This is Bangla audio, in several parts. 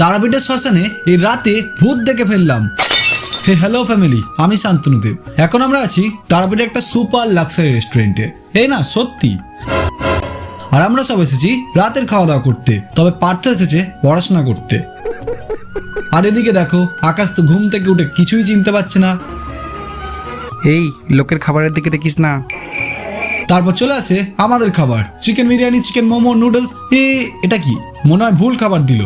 তারাপীঠের শ্মশানে এই রাতে ভূত দেখে ফেললাম। হে হ্যালো ফ্যামিলি আমি শান্তনুদেব। এখন আমরা আছি তারাপীঠে একটা সুপার লাক্সারি রেস্টুরেন্টে এই না সত্যি। আর আমরা সব এসেছি রাতের খাওয়া দাওয়া করতে তবে পার্থ এসেছে পড়াশোনা করতে। আর এদিকে দেখো আকাশ তো ঘুম থেকে উঠে কিছুই চিনতে পারছে না। এই লোকের খাবারের দিকে দেখিস না। তারপর চলে আসে আমাদের খাবার chicken biryani chicken momo noodles এ এটা কি? মনে হয় ভুল খাবার দিল।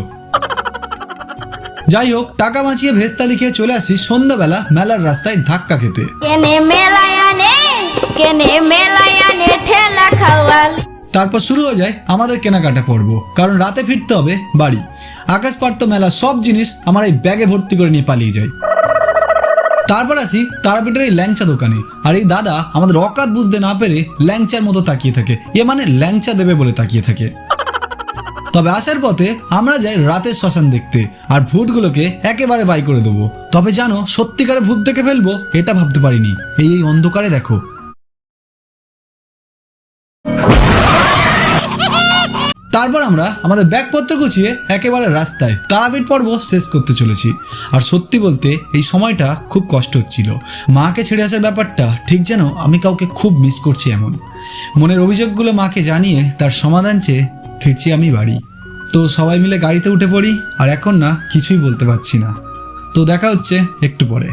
যাই হোক টাকা বাঁচিয়ে ভেস্তালি খেয়ে চলে আসি সন্ধ্যাবেলা মেলার রাস্তায় ধাক্কা খেতে। তারপর শুরু হয়ে যায় আমাদের কেনাকাটা পর্ব কারণ রাতে ফিরতে হবে বাড়ি। আকাশ পার্থ মেলা সব জিনিস আমার এই ব্যাগে ভর্তি করে নিয়ে পালিয়ে যায়। তারপর আসি তারাপীঠের এই ল্যাংচা দোকানে আর এই দাদা আমাদের অকাত বুঝতে না পেরে ল্যাংচার মতো তাকিয়ে থাকে এ মানে ল্যাংচা দেবে বলে তাকিয়ে থাকে। তবে আসার পথে আমরা যাই রাতের শ্মশান দেখতে, আর ভূতগুলোকে একেবারে বাই করে দেবো। তবে জানো সত্যিকারে ভূত দেখে ফেলব, এটা ভাবতে পারিনি। এই এই অন্ধকারে দেখো। তারপর আমরা আমাদের ব্যাগপত্র গুছিয়ে একেবারে রাস্তায় তারাপীঠ পর্ব শেষ করতে চলেছি। আর সত্যি বলতে এই সময়টা খুব কষ্ট হচ্ছিল। মাকে ছেড়ে আসার ব্যাপারটা ঠিক যেন আমি কাউকে খুব মিস করছি এমন। মনের অভিযোগগুলো মাকে জানিয়ে তার সমাধান চেয়ে ফিরছি আমি বাড়ি। তো সবাই মিলে গাড়িতে উঠে পড়ি, আর এখন না কিছুই বলতে পারছি না। তো দেখা হচ্ছে একটু পরে।